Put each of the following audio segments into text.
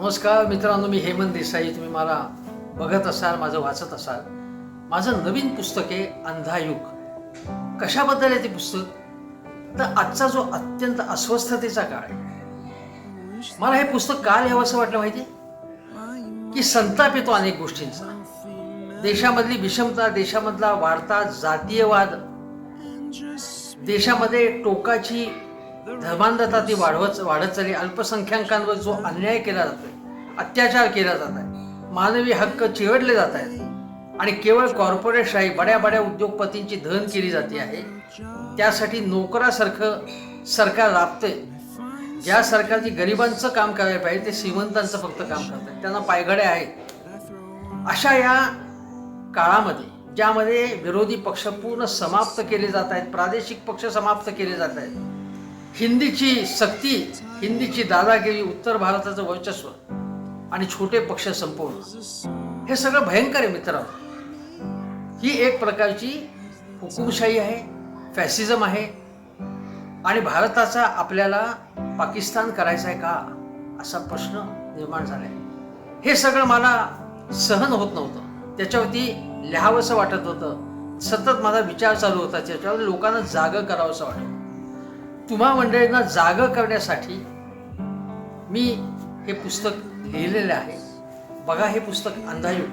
नमस्कार मित्रांनो मी हेमंत देसाई. तुम्ही मला बघत असाल माझं वाचत असाल. माझं नवीन पुस्तक आहे अंधायुग. कशाबद्दल आहे ते पुस्तक? तर आजचा जो अत्यंत अस्वस्थतेचा काळ आहे. मला हे पुस्तक का लिहावं असं वाटलं माहिती? की संताप येतो अनेक गोष्टींचा. देशामधली विषमता देशामधला वाढता जातीयवाद देशामध्ये टोकाची धर्मांधता ती वाढवत वाढत चालली. अल्पसंख्याकांवर जो अन्याय केला जातोय अत्याचार केला जात आहे. मानवी हक्क चिरडले जात आहेत. आणि केवळ कॉर्पोरेटशाही बड्या बड्या उद्योगपतींची धन केली जाते आहे. त्यासाठी नोकरासारखं सरकार राबते ज्या सरकारची गरिबांचं काम करायला पाहिजे ते श्रीमंतांचं फक्त काम करतात. त्यांना पायघडे आहेत. अशा या काळामध्ये ज्यामध्ये विरोधी पक्ष पूर्ण समाप्त केले जात आहेत प्रादेशिक पक्ष समाप्त केले जात आहेत हिंदीची सक्ती हिंदीची दादागिरी उत्तर भारताचं वर्चस्व आणि छोटे पक्ष संपवणं हे सगळं भयंकर आहे मित्रांनो. ही एक प्रकारची हुकुमशाही आहे फॅसिझम आहे. आणि भारताचा आपल्याला पाकिस्तान करायचा आहे का असा प्रश्न निर्माण झालाय. हे सगळं मला सहन होत नव्हतं. त्याच्यावरती लिहावंसं वाटत होतं. सतत माझा विचार चालू होता. त्याच्यावर लोकांना जागं करावंसं वाटत तुम्हा मंडळींना जागं करण्यासाठी मी हे पुस्तक लिहिलेलं आहे. बघा हे पुस्तक अंधायुग.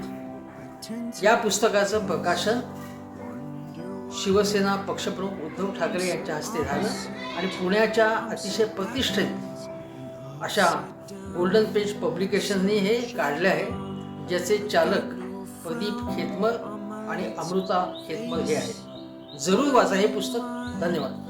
या पुस्तकाचं प्रकाशन शिवसेना पक्षप्रमुख उद्धव ठाकरे यांच्या हस्ते झालं आणि पुण्याच्या अतिशय प्रतिष्ठित अशा गोल्डन पेज पब्लिकेशननी हे काढले आहे ज्याचे चालक प्रदीप खेतमर आणि अमृता खेतमर हे आहेत. जरूर वाचा हे पुस्तक. धन्यवाद.